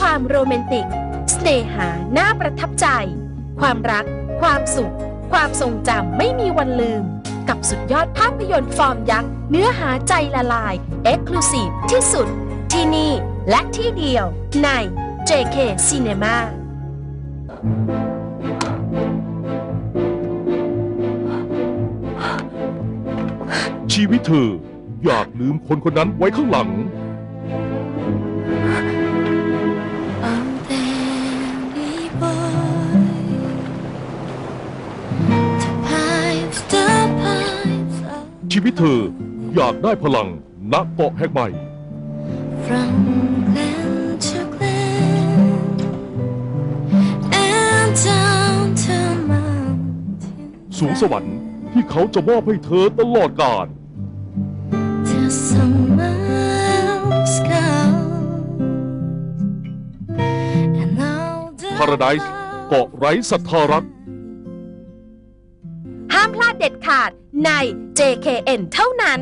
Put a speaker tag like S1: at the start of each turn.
S1: ความโรแมนติก สเนหาน่าประทับใจ ความรัก ความสุข ความทรงจำไม่มีวันลืม กับสุดยอดภาพยนตร์ฟอร์มยักษ์เนื้อหาใจละลาย เอ็กซ์คลูซีฟที่สุด ที่นี่และที่เดียว ใน JK Cinema
S2: ชีวิตเธอ อยากลืมคนคนนั้นไว้ข้างหลัง ชีวิตเธออยากได้พลังณเกาะแห่งใหม่
S3: from glen to glen and down to mountain
S2: สูงสวรรค์ที่เขาจะมอบให้เธอตลอดกาล
S3: to someone's gold and all the
S2: Paradise เกาะไร้ศรัทธารัก
S1: ห้ามพ ลาดเด็ดขาดใน JKN เท่านั้น